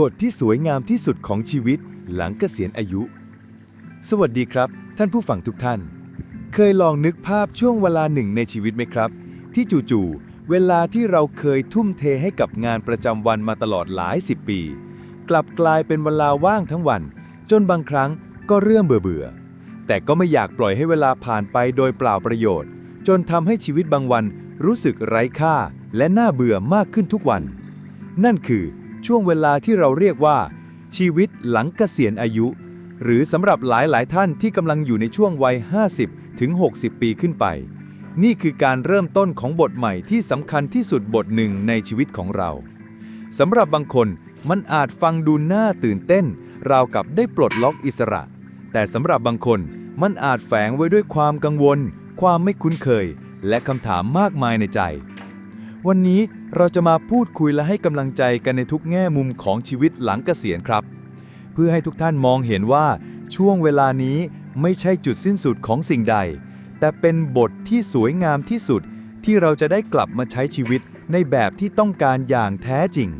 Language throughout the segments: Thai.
บทที่สวยงามที่สุดของชีวิตหลังเกษียณอายุ สวัสดีครับ ท่านผู้ฟังทุกท่าน เคยลองนึกภาพช่วงเวลาหนึ่งในชีวิตไหมครับ ที่จู่ๆเวลาที่เราเคยทุ่มเทให้กับงานประจำวันมาตลอดหลายสิบปี กลับกลายเป็นเวลาว่างทั้งวัน จนบางครั้งก็เรื่อมเบื่อๆแต่ก็ไม่อยากปล่อยให้เวลาผ่านไปโดยเปล่าประโยชน์ จนทำให้ชีวิตบางวันรู้สึกไร้ค่าและน่าเบื่อมากขึ้นทุกวัน นั่นคือ ช่วงเวลาที่เราเรียกว่า ชีวิตหลังเกษียณอายุ หรือสำหรับหลายหลายๆท่านที่กำลังอยู่ในช่วงวัย 50 ถึง 60 ปีขึ้นไป นี่คือการเริ่มต้นของบทใหม่ที่สำคัญที่สุดบทหนึ่งในชีวิตของเราสำหรับบางคนมันอาจฟังดูน่าตื่นเต้น ราวกับได้ปลดล็อกอิสระ แต่สำหรับบางคนมันอาจแฝงไว้ด้วยความกังวล ความไม่คุ้นเคย และคำถามมากมายในใจ วันนี้ เราจะมาพูดคุยและให้กำลังใจกันในทุกแง่มุมของชีวิตหลังเกษียณครับ เพื่อให้ทุกท่านมองเห็นว่าช่วงเวลานี้ไม่ใช่จุดสิ้นสุดของสิ่งใด แต่เป็นบทที่สวยงามที่สุดที่เราจะได้กลับมาใช้ชีวิตในแบบที่ต้องการอย่างแท้จริง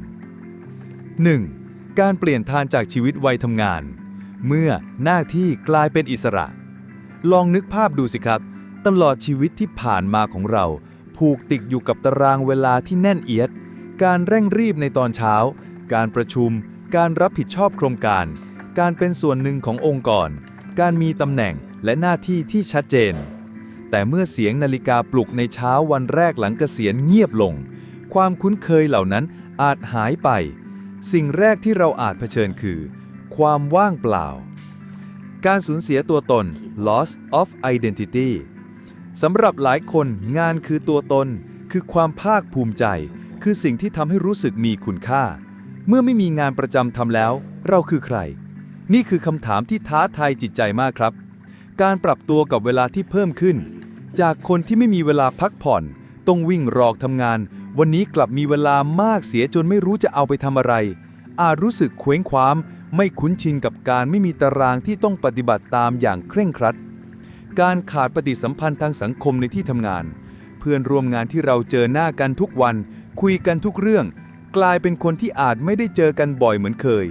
1. การเปลี่ยนทานจากชีวิตวัยทำงาน เมื่อหน้าที่กลายเป็นอิสระ ลองนึกภาพดูสิครับ ตลอดชีวิตที่ผ่านมาของเรา ผูกติดอยู่กับตารางเวลาที่แน่นเอียด การเร่งรีบในตอนเช้า การประชุม การรับผิดชอบโครงการ การเป็นส่วนหนึ่งขององค์กร การมีตำแหน่งและหน้าที่ที่ชัดเจน แต่เมื่อเสียงนาฬิกาปลุกในเช้าวันแรกหลังเกษียณเงียบลง ความคุ้นเคยเหล่านั้นอาจหายไป สิ่งแรกที่เราอาจเผชิญคือ ความว่างเปล่า การสูญเสียตัวตน loss of identity สำหรับหลายคนงานคือตัวตน คือความภาคภูมิใจ คือสิ่งที่ทำให้รู้สึกมีคุณค่า เมื่อไม่มีงานประจำทำแล้ว เราคือใคร นี่คือคำถามที่ท้าทายจิตใจมากครับ การปรับตัวกับเวลาที่เพิ่มขึ้น จากคนที่ไม่มีเวลาพักผ่อน ต้องวิ่งรอกทำงาน วันนี้กลับมีเวลามากเสียจนไม่รู้จะเอาไปทำอะไร อาจรู้สึกเคว้งคว้าม ไม่คุ้นชินกับการไม่มีตารางที่ต้องปฏิบัติตามอย่างเคร่งครัด การขาดปฏิสัมพันธ์ทางสังคมในที่ทำงาน เพื่อนร่วมงานที่เราเจอหน้ากันทุกวัน คุยกันทุกเรื่อง กลายเป็นคนที่อาจไม่ได้เจอกันบ่อยเหมือนเคย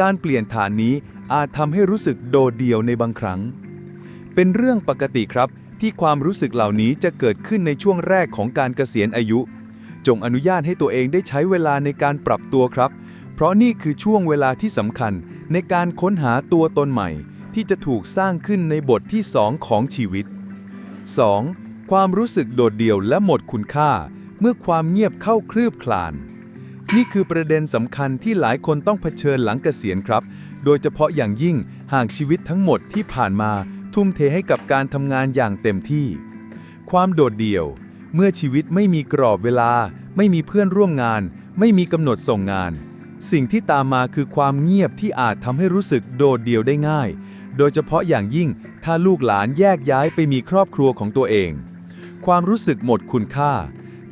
การเปลี่ยนฐานนี้อาจทำให้รู้สึกโดดเดี่ยวในบางครั้ง เป็นเรื่องปกติครับที่ความรู้สึกเหล่านี้จะเกิดขึ้นในช่วงแรกของการเกษียณอายุ จงอนุญาตให้ตัวเองได้ใช้เวลาในการปรับตัวครับ เพราะนี่คือช่วงเวลาที่สำคัญในการค้นหาตัวตนใหม่ ที่จะถูกสร้างขึ้นในบทที่2ของชีวิต 2. ความรู้สึกโดดเดี่ยวและหมดคุณค่า เมื่อความเงียบเข้าคลืบคลาน นี่คือประเด็นสำคัญที่หลายคนต้องเผชิญหลังเกษียณครับ โดยเฉพาะอย่างยิ่งหากชีวิตทั้งหมดที่ผ่านมา ทุ่มเทให้กับการทำงานอย่างเต็มที่ ความโดดเดี่ยว เมื่อชีวิตไม่มีกรอบเวลา ไม่มีเพื่อนร่วมงาน ไม่มีกำหนดส่งงาน สิ่งที่ตามมาคือความเงียบที่อาจทำให้รู้สึกโดดเดี่ยวได้ง่าย โดยเฉพาะอย่างยิ่งถ้าลูกหลานแยกย้ายไปมีครอบครัวของตัวเอง ความรู้สึกหมดคุณค่า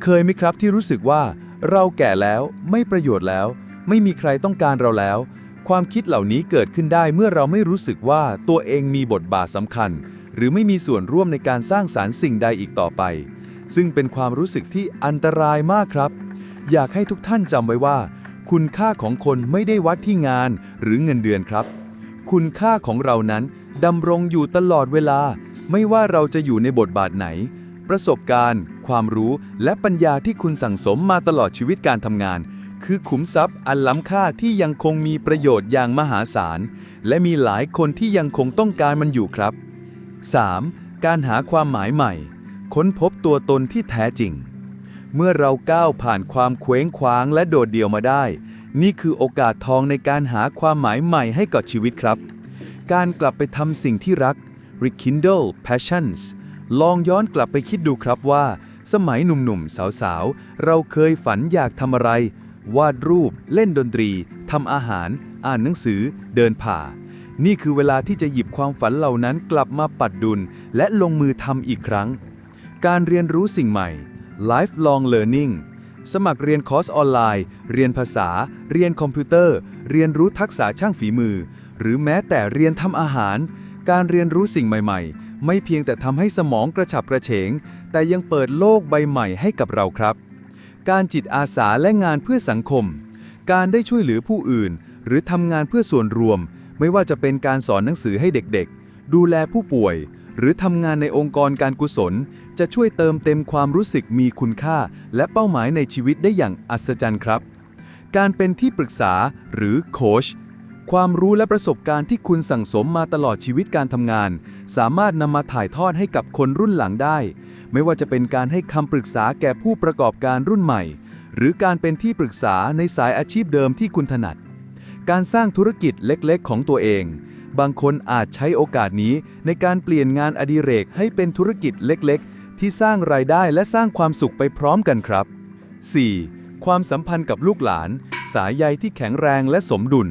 เคยไหมครับที่รู้สึกว่า เราแก่แล้วไม่ประโยชน์แล้ว ไม่มีใครต้องการเราแล้ว ความคิดเหล่านี้เกิดขึ้นได้เมื่อเราไม่รู้สึกว่าตัวเองมีบทบาทสำคัญ หรือไม่มีส่วนร่วมในการสร้างสารรค์สิ่งใดอีกต่อไป ซึ่งเป็นความรู้สึกที่อันตรายมากครับ อยากให้ทุกท่านจำไว้ว่า คุณค่าของคนไม่ได้วัดที่งานหรือเงินเดือนครับ คุณค่าของเรานั้นดำรงอยู่ตลอดเวลา ไม่ว่าเราจะอยู่ในบทบาทไหน ประสบการณ์ ความรู้และปัญญาที่คุณสั่งสมมาตลอดชีวิตการทำงาน คือขุมทรัพย์อันล้ำค่าที่ยังคงมีประโยชน์อย่างมหาศาล และมีหลายคนที่ยังคงต้องการมันอยู่ครับ 3. การหาความหมายใหม่ ค้นพบตัวตนที่แท้จริง เมื่อเราก้าวผ่านความเคว้งคว้างและโดดเดี่ยวมาได้ นี่คือโอกาสทองในการหาความหมายใหม่ให้กับชีวิตครับ การกลับไปทำสิ่งที่รัก rekindle passions ลองย้อนกลับไปคิดดูครับว่า สมัยหนุ่มๆ สาวๆ เราเคยฝันอยากทำอะไร วาดรูป เล่นดนตรี ทำอาหาร อ่านหนังสือ เดินผ่า นี่คือเวลาที่จะหยิบความฝันเหล่านั้นกลับมาปัดดุล และลงมือทำอีกครั้ง การเรียนรู้สิ่งใหม่ lifelong learning สมัครเรียนคอร์สออนไลน์ เรียนภาษา เรียนคอมพิวเตอร์ เรียนรู้ทักษะช่างฝีมือ หรือแม้แต่เรียนทำอาหาร การเรียนรู้สิ่งใหม่ ๆ ไม่เพียงแต่ทำให้สมองกระฉับกระเฉง แต่ยังเปิดโลกใบใหม่ให้กับเราครับ การจิตอาสาและงานเพื่อสังคม การได้ช่วยเหลือผู้อื่น หรือทำงานเพื่อส่วนรวม ไม่ว่าจะเป็นการสอนหนังสือให้เด็กๆ ดูแลผู้ป่วย หรือทำงานในองค์กรการกุศล จะช่วยเติมเต็มความรู้สึกมีคุณค่า และเป้าหมายในชีวิตได้อย่างอัศจรรย์ครับ การเป็นที่ปรึกษาหรือโค้ชความรู้และประสบการณ์ที่คุณสั่งสมมาตลอดชีวิตการทำงาน สามารถนำมาถ่ายทอดให้กับคนรุ่นหลังได้ ไม่ว่าจะเป็นการให้คำปรึกษาแก่ผู้ประกอบการรุ่นใหม่ หรือการเป็นที่ปรึกษาในสายอาชีพเดิมที่คุณถนัด การสร้างธุรกิจเล็กๆ ของตัวเอง บางคนอาจใช้โอกาสนี้ในการเปลี่ยนงานอดิเรกให้เป็นธุรกิจเล็กๆ ที่สร้างรายได้และสร้างความสุขไปพร้อมกันครับ 4. ความสัมพันธ์กับลูกหลาน สายใยที่แข็งแรงและสมดุล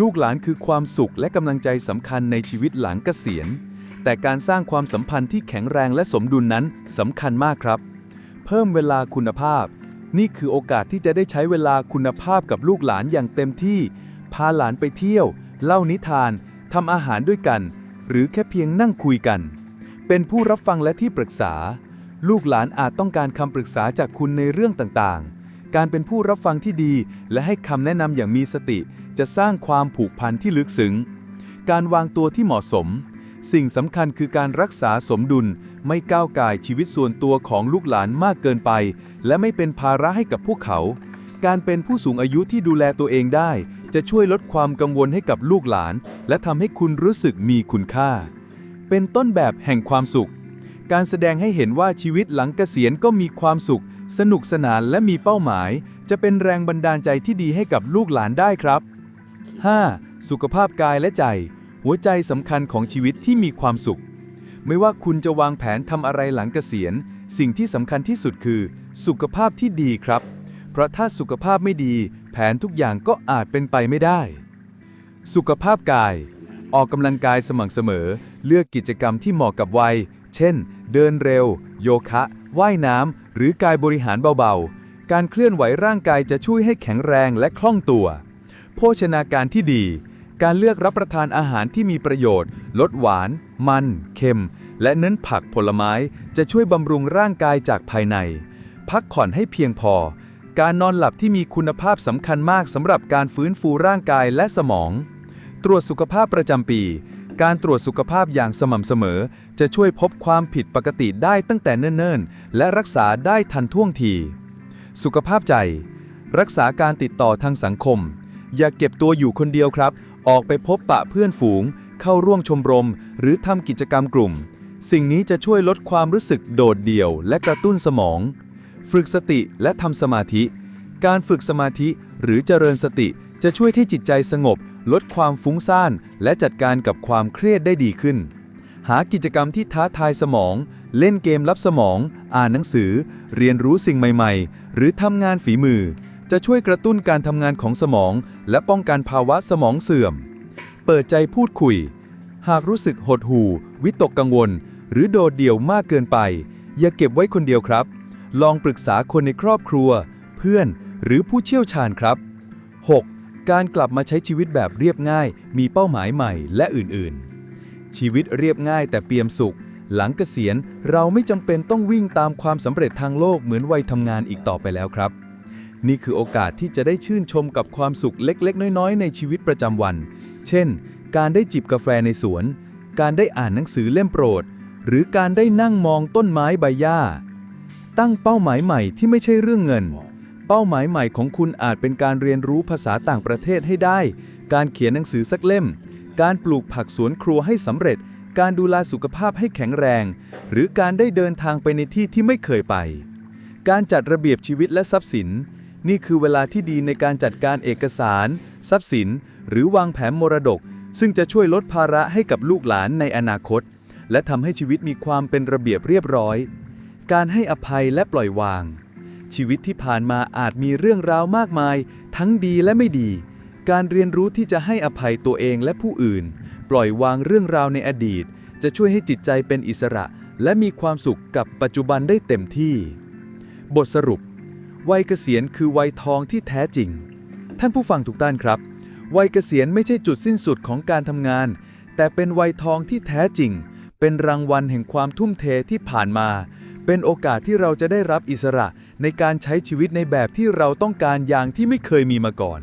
ลูกหลานคือความสุขและกำลังใจสำคัญในชีวิตหลังเกษียณ แต่การสร้างความสัมพันธ์ที่แข็งแรงและสมดุลนั้นสำคัญมากครับ เพิ่มเวลาคุณภาพ นี่คือโอกาสที่จะได้ใช้เวลาคุณภาพกับลูกหลานอย่างเต็มที่ พาหลานไปเที่ยว เล่านิทาน ทำอาหารด้วยกัน หรือแค่เพียงนั่งคุยกัน เป็นผู้รับฟังและที่ปรึกษา ลูกหลานอาจต้องการคำปรึกษาจากคุณในเรื่องต่างๆ การเป็นผู้รับฟังที่ดี และให้คำแนะนำอย่างมีสติ จะสร้างความผูกพันที่ลึกซึ้ง การวางตัวที่เหมาะสม สิ่งสำคัญคือการรักษาสมดุล ไม่ก้าวก่ายชีวิตส่วนตัวของลูกหลานมากเกินไป และไม่เป็นภาระให้กับพวกเขา การเป็นผู้สูงอายุที่ดูแลตัวเองได้ จะช่วยลดความกังวลให้กับลูกหลาน และทำให้คุณรู้สึกมีคุณค่า เป็นต้นแบบแห่งความสุข การแสดงให้เห็นว่าชีวิตหลังเกษียณก็มีความสุข สนุกสนานและมีเป้าหมาย จะเป็นแรงบันดาลใจที่ดีให้กับลูกหลานได้ครับ 5. สุขภาพกายและใจ หัวใจสำคัญของชีวิตที่มีความสุข ไม่ว่าคุณจะวางแผนทำอะไรหลังเกษียณ สิ่งที่สำคัญที่สุดคือ สุขภาพที่ดีครับ เพราะถ้าสุขภาพไม่ดี แผนทุกอย่างก็อาจเป็นไปไม่ได้ สุขภาพกาย ออกกำลังกายสม่ำเสมอ เลือกกิจกรรมที่เหมาะกับวัย เช่น เดินเร็ว โยคะ ว่ายน้ำ หรือกายบริหารเบาๆ การเคลื่อนไหวร่างกายจะช่วยให้แข็งแรงและคล่องตัว โภชนาการที่ดี การเลือกรับประทานอาหารที่มีประโยชน์ ลดหวาน มัน เค็ม และเน้นผักผลไม้จะช่วยบำรุงร่างกายจากภายใน พักผ่อนให้เพียงพอ การนอนหลับที่มีคุณภาพสำคัญมากสำหรับการฟื้นฟูร่างกายและสมอง ตรวจสุขภาพประจำปี การตรวจสุขภาพอย่างสม่ำเสมอ จะช่วยพบความผิดปกติได้ตั้งแต่เนิ่นๆ และรักษาได้ทันท่วงที สุขภาพใจ รักษาการติดต่อทางสังคม อย่าเก็บตัวอยู่คนเดียวครับ ออกไปพบปะเพื่อนฝูง เข้าร่วมชมรม หรือทำกิจกรรมกลุ่ม สิ่งนี้จะช่วยลดความรู้สึกโดดเดี่ยว และกระตุ้นสมอง ฝึกสติและทำสมาธิ การฝึกสมาธิหรือเจริญสติจะช่วยให้จิตใจสงบ ลดความฟุ้งซ่าน และจัดการกับความเครียดได้ดีขึ้น หากิจกรรมที่ท้าทายสมอง เล่นเกมลับสมอง อ่านหนังสือ เรียนรู้สิ่งใหม่ๆ หรือทำงานฝีมือ จะช่วยกระตุ้นการทำงานของสมอง และป้องกันภาวะสมองเสื่อม เปิดใจพูดคุย หากรู้สึกหดหู่ วิตกกังวล หรือโดดเดี่ยวมากเกินไป อย่าเก็บไว้คนเดียวครับ ลองปรึกษาคนในครอบครัว เพื่อนหรือผู้เชี่ยวชาญครับ 6. การกลับมาใช้ชีวิตแบบเรียบง่าย มีเป้าหมายใหม่และอื่นๆ ชีวิตเรียบง่ายแต่เปี่ยมสุข หลังเกษียณเราไม่จำเป็นต้องวิ่งตามความสำเร็จทางโลกเหมือนวัยทำงานอีกต่อไปแล้วครับ นี่คือโอกาสที่จะได้ชื่นชมกับความสุขเล็กๆ น้อยๆ ในชีวิตประจำวัน เช่น การได้จิบกาแฟในสวน การได้อ่านหนังสือเล่มโปรด หรือการได้นั่งมองต้นไม้ใบหญ้า ตั้งเป้าหมายใหม่ที่ไม่ใช่เรื่องเงิน เป้าหมายใหม่ของคุณอาจเป็นการเรียนรู้ภาษาต่างประเทศให้ได้ การเขียนหนังสือสักเล่ม การปลูกผักสวนครัวให้สำเร็จ การดูแลสุขภาพให้แข็งแรง หรือการได้เดินทางไปในที่ที่ไม่เคยไป การจัดระเบียบชีวิตและทรัพย์สิน นี่คือเวลาที่ดีในการจัดการเอกสาร ทรัพย์สิน หรือวางแผนมรดก ซึ่งจะช่วยลดภาระให้กับลูกหลานในอนาคต และทำให้ชีวิตมีความเป็นระเบียบเรียบร้อย การให้อภัยและปล่อยวาง ชีวิตที่ผ่านมาอาจมีเรื่องราวมากมาย ทั้งดีและไม่ดี การเรียนรู้ที่จะให้อภัยตัวเองและผู้อื่น ปล่อยวางเรื่องราวในอดีต จะช่วยให้จิตใจเป็นอิสระ และมีความสุขกับปัจจุบันได้เต็มที่ บทสรุป วัยเกษียณคือวัยทองที่แท้จริง ท่านผู้ฟังทุกท่านครับ วัยเกษียณไม่ใช่จุดสิ้นสุดของการทำงาน แต่เป็นวัยทองที่แท้จริง เป็นรางวัลแห่งความทุ่มเทที่ผ่านมา เป็นโอกาสที่เราจะได้รับอิสระในการใช้ชีวิตในแบบที่เราต้องการอย่างที่ไม่เคยมีมาก่อน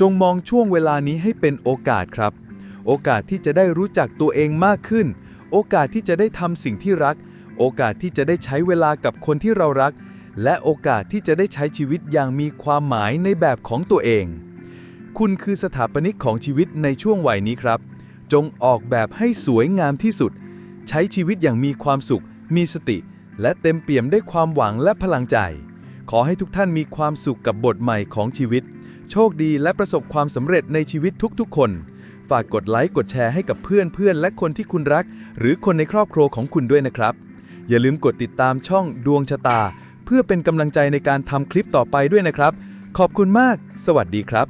จงมองช่วงเวลานี้ให้เป็นโอกาสครับ โอกาสที่จะได้รู้จักตัวเองมากขึ้น โอกาสที่จะได้ทำสิ่งที่รัก โอกาสที่จะได้ใช้เวลากับคนที่เรารัก และโอกาสที่จะได้ใช้ชีวิตอย่างมีความหมายในแบบของตัวเอง คุณคือสถาปนิกของชีวิตในช่วงวัยนี้ครับ จงออกแบบให้สวยงามที่สุด ใช้ชีวิตอย่างมีความสุข มีสติ และเต็มเปี่ยมด้วยความหวังและพลังใจ ขอให้ทุกท่านมีความสุขกับบทใหม่ของชีวิต โชคดีและประสบความสำเร็จในชีวิตทุกๆ คน ฝากกดไลค์กดแชร์ให้กับเพื่อนเพื่อนๆและคนที่คุณรัก หรือคนในครอบครัวของคุณด้วยนะครับ อย่าลืมกดติดตามช่องดวงชะตา เพื่อเป็นกำลังใจในการทำคลิปต่อไปด้วยนะครับ ขอบคุณมาก สวัสดีครับ